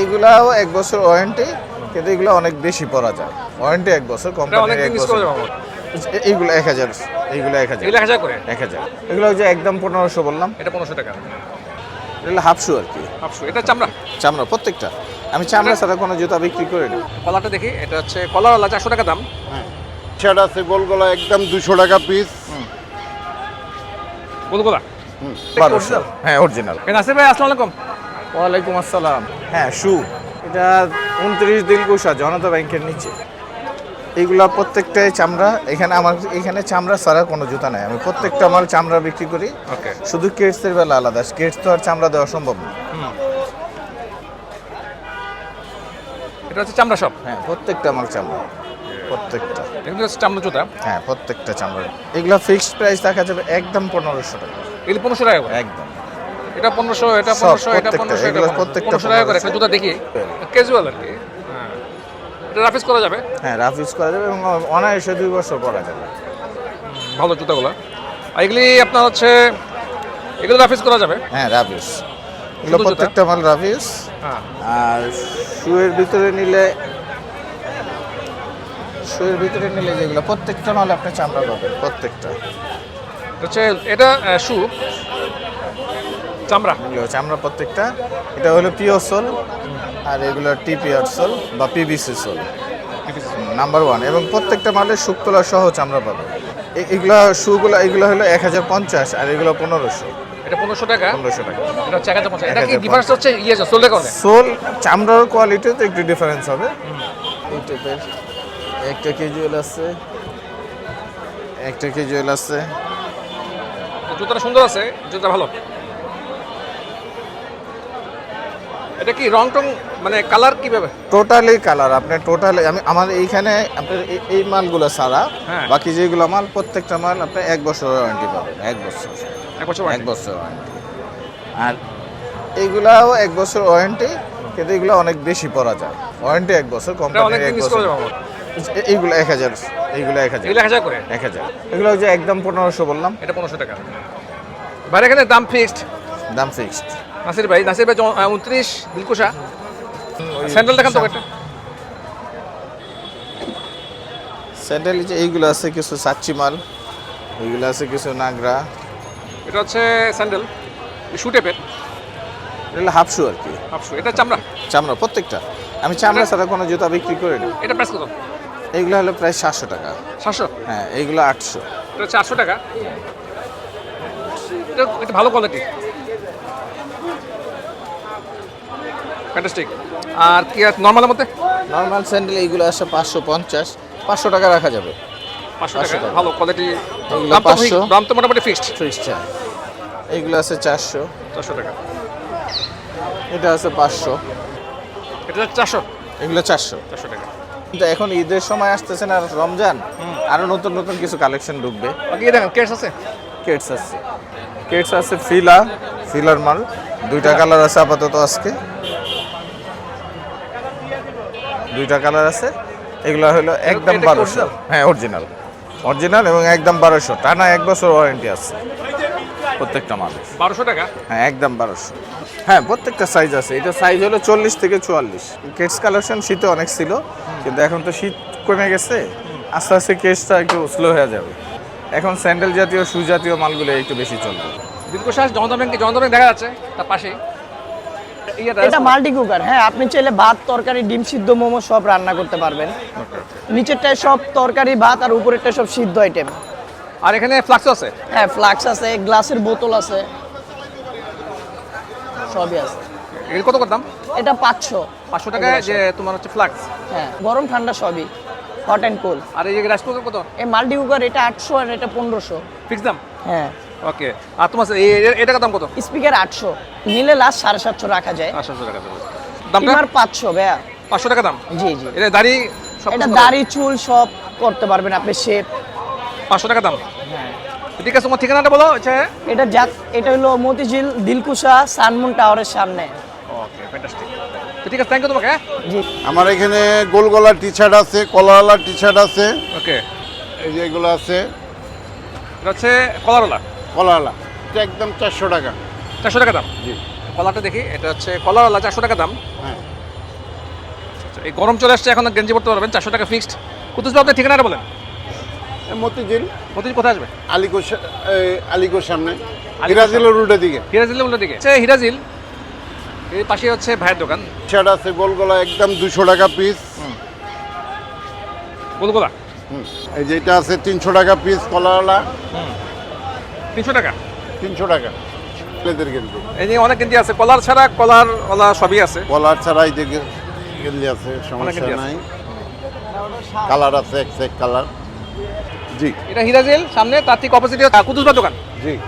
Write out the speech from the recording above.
এইগুলাও এক বছর ওয়ারেন্টি কিন্তু এগুলো অনেক বেশি পরা যায়। ওয়ারেন্টি এক বছর এটা কোম্পানির এক বছর। এইগুলো এক হাজার এইগুলো এক হাজার। এক হাজার করে? এক হাজার। এগুলো যে একদম পনেরোশো বললাম। এটা পনেরোশো টাকা। এগুলো হাফ শু আর কি। পাঁচশো এটা চামড়া? চামড়া প্রত্যেকটা। আমি চামড়া ছাড়া কোনো জুতা বিক্রি করি না। কলারটা দেখি এটা হচ্ছে কলারওয়ালা চারশো টাকা দাম। শার্ট আছে গোলগলা একদম দুশো টাকা পিস গোলগোলা বারোশো। হ্যাঁ অরিজিনাল নাসির ভাই আসসালামু আলাইকুম। ওয়ালাইকুম আসসালাম। হ্যাঁ শু এটা উনত্রিশ দিন দিলকুশা জনতা ব্যাংকের নিচে। এইগুলা প্রত্যেকটাই চামড়া এখানে আমার এখানে চামড়া ছাড়া কোনো জুতা নাই। আমি প্রত্যেকটা মাল চামড়া বিক্রি করি। ওকে। শুধু কেটসের বেলা আলাদা কেটস তো আর চামড়া দেওয়া সম্ভব না। এটা হচ্ছে চামড়া সব? হ্যাঁ প্রত্যেকটা মাল চামড়া। প্রত্যেকটা। এগুলো হচ্ছে চামড়া জুতা? হ্যাঁ প্রত্যেকটা চামড়া। এগুলা ফিক্সড প্রাইস দেখা যাবে একদম পনেরোশো টাকা। এগুলো পনেরোশো টাকা একদম। এটা পনেরোশো এটা পনেরোশো এটা প্রত্যেকটা, পনেরোশো এটা পনেরোশো। টাকা করে একটা জুতা দেখি। ক্যাজুয়াল আর কি। হ্যাঁ এটা রাফিস করা যাবে? হ্যাঁ রাফ ইউজ করা যাবে এবং অনায়াসে দুই বছর পরা যাবে। ভালো জুতাগুলো। আর এগুলি আপনার হচ্ছে এগুলো রাফিস করা যাবে? হ্যাঁ রাফ ইউজ এগুলো প্রত্যেকটা মাল রাফ ইউজ হ্যাঁ। আর শুয়ের ভিতরে নিলে শুয়ের ভিতরে নিলে যেগুলো প্রত্যেকটা মাল আপনি চামড়া পাবেন প্রত্যেকটা। হচ্ছে এটা শু। চামড়া? এগুলো চামড়া প্রত্যেকটা। এটা হলো পিওর সোল আর এগুলো টিপিআর সোল বা পিবিসি সোল নাম্বার ওয়ান এবং প্রত্যেকটা মালের শুক্তলা সহ চামড়া পাবেন। এ- এগুলো শুগুলো এগুলো হলো এক হাজার পঞ্চাশ আর এগুলো পনেরোশো। এটা পনেরোশো টাকা? পনেরোশো টাকা। এটা হচ্ছে এক হাজার পঞ্চাশ। এটা কি ডিফারেন্স হচ্ছে ইয়ে সোলের কারণে? সোল চামড়ার কোয়ালিটিতে একটু ডিফারেন্স হবে। এই টাইপের একটা কেজুয়াল আছে। একটা কেজুয়াল আছে। জুতাটা সুন্দর আছে জুতা ভালো। এটা কি রং টং মানে কালার কীভাবে? টোটালি কালার আপনি টোটালি আমি আমার এইখানে আপনার এই- মালগুলো ছাড়া হ্যাঁ। বাকি যেগুলো মাল প্রত্যেকটা মাল আপনি এক বছর ওয়ারেন্টি পাবেন এক বছর। এক বছর এক বছর ওয়ারেন্টি আর এইগুলাও এক বছর ওয়ারেন্টি কিন্তু এগুলো অনেক বেশি পরা যায়। ওয়ারেন্টি এক বছর কোম্পানির অনেক এক বছর। এইগুলো এক হাজার এইগুলো এক হাজার। এক হাজার করে? এক হাজার। এগুলো যে একদম পনেরোশো বললাম। এটা পনেরোশো টাকা। ভাই এখানে দাম ফিক্সড দাম ফিক্সড নাসির ভাই নাসির ভাই উনত্রিশ দিলকুশা স্যান্ডেল দেখান তো একটা স্যান্ডেল যে এইগুলো আছে কিছু সাচ্চি মাল এইগুলো আছে কিছু নাগরা। এটা হচ্ছে স্যান্ডেল শু টেপের এগুলো হাফ শু আর কি। হাফ শু এটা চামড়া। চামড়া প্রত্যেকটা। আমি চামড়া ছাড়া কোনো জুতা বিক্রি করি না। এটা প্রাইস কত? এইগুলো হলো প্রায় সাতশো টাকা। সাতশো? হ্যাঁ এইগুলো আটশো। এটা হচ্ছে আটশো টাকা? এটা এটা ভালো কোয়ালিটি ফ্যান্টাস্টিক আর কি আছে নর্মালের মধ্যে? নর্মাল স্যান্ডেল এইগুলো আসে পাঁচশো পঞ্চাশ। পাঁচশো টাকা রাখা যাবে। পাঁচশো পাঁচশো টাকা। ভালো কোয়ালিটি এগুলো দাম তো দাম তো মোটামুটি ফিক্সড ফ্রিজটা এইগুলো আছে চারশো। চারশো টাকা। এটা আছে পাঁচশো। এটা চারশো। এগুলো চারশো। চারশো টাকা। কিন্তু এখন ঈদের সময় আসতেছে না রমজান। আরও নতুন নতুন কিছু কালেকশন ঢুকবে। বাকি দেখেন কেস আছে? কেটস আছে। কেটস আছে ফিলা ফিলার মাল। দুইটা কালার আছে আপাতত আজকে। দুইটা কালার আছে। এগুলো হলো একদম বারোশো। হ্যাঁ অরিজিনাল অরিজিনাল এবং একদম বারোশো। টানা এক বছর ওয়ারেন্টি আছে। প্রত্যেকটা মাল। বারোশো টাকা? হ্যাঁ একদম বারোশো। হ্যাঁ প্রত্যেকটা সাইজ আছে। এটা সাইজ হলো চল্লিশ থেকে চুয়াল্লিশ। কেটস কালেকশন শীতে অনেক ছিল কিন্তু এখন তো শীত কমে গেছে। আস্তে আস্তে কেসটা একটু স্লো হয়ে যাবে। এখন স্যান্ডেল জাতীয় শু জাতীয় মালগুলো একটু বেশি চলবে। দীর্ঘশ্বাস জনতা ব্যাংকে জনতা ব্যাংক দেখা যাচ্ছে তার পাশেই। ইয়েটা এটা মাল্টি কুকার হ্যাঁ আপনি চাইলে ভাত তরকারি ডিম সিদ্ধ মোমো সব রান্না করতে পারবেন। নিচেরটায় সব তরকারি ভাত আর উপরেরটা সব সিদ্ধ আইটেম আর এখানে ফ্লাক্স আছে? হ্যাঁ ফ্লাক্স আছে গ্লাসের বোতল আছে। সবই আছে। এর কত দাম? এটা পাঁচশো। পাঁচশো টাকায় যে তোমার হচ্ছে ফ্লাক্স হ্যাঁ গরম ঠান্ডা সবই। হট অ্যান্ড কোল্ড আর এই যে রাইস কুকার কত? এই মাল্টি কুকার এটা আটশো আর এটা পনেরোশো। ফিক্স দাম? হ্যাঁ। ওকে আর তোমার এটা দাম কত? স্পিকার আটশো নিলে লাস্ট সাড়ে সাতশো রাখা যায়। আটশো টাকা দামটা? টিমার পাঁচশো ভাইয়া। পাঁচশো টাকা দাম? জি জি। এটা দাড়ি সব এটা দাড়ি চুল সব করতে পারবেন আপনি শেপ পাঁচশো টাকা দাম? ঠিক আছে তোমার ঠিকানাটা বলো আচ্ছা এটা জাত এটা হলো মতিঝিল দিলকুশা সানমুন টাওয়ারের সামনে। ওকে ফ্যান্টাস্টিক ঠিক আছে থ্যাংক ইউ তোমাকে হ্যাঁ? জি। আমার এখানে গোল গোলগলা টি শার্ট আছে কলাওয়ালা টি শার্ট আছে। ওকে। এই যে এগুলো আছে। এটা হচ্ছে কলারওয়ালা কলাওয়ালা। এটা একদম চারশো টাকা। চারশো টাকা দাম? জি। কলারটা দেখি এটা হচ্ছে কলারওয়ালা চারশো টাকা দাম। হ্যাঁ। এই গরম চলে আসছে এখন গেঞ্জি পড়তে পারবেন চারশো টাকা ফিক্সড কুতুস আপনার ঠিকানাটা বলেন। মতিঝিল। মতিঝিল কোথায় আসবে? এই, আলিগোর সামনে। হিরাজিলের উল্টো দিকে। হিরাজিল উল্টো দিকে। হচ্ছে হিরাজিল এই পাশে হচ্ছে ভাইয়ের দোকান। শার্ট আছে গোল গলা একদম দুশো টাকা পিস গোলগোলা? এই যেটা আছে তিনশো টাকা পিস কলাওয়ালা। তিনশো টাকা? তিনশো টাকা। ছেলেদের গেঞ্জি। এই যে অনেক গেঞ্জি আছে কলার ছাড়া কলার ওলা সবই আছে? কলার ছাড়াই যে গে- গেঞ্জি আছে সমস্যা গেঞ্জি আছে। নাই। কালার আছে এক এক কালার। জি। এটা হিরাজিল সামনে তার ঠিক অপোজিটে কুতুজবা দোকান। জি।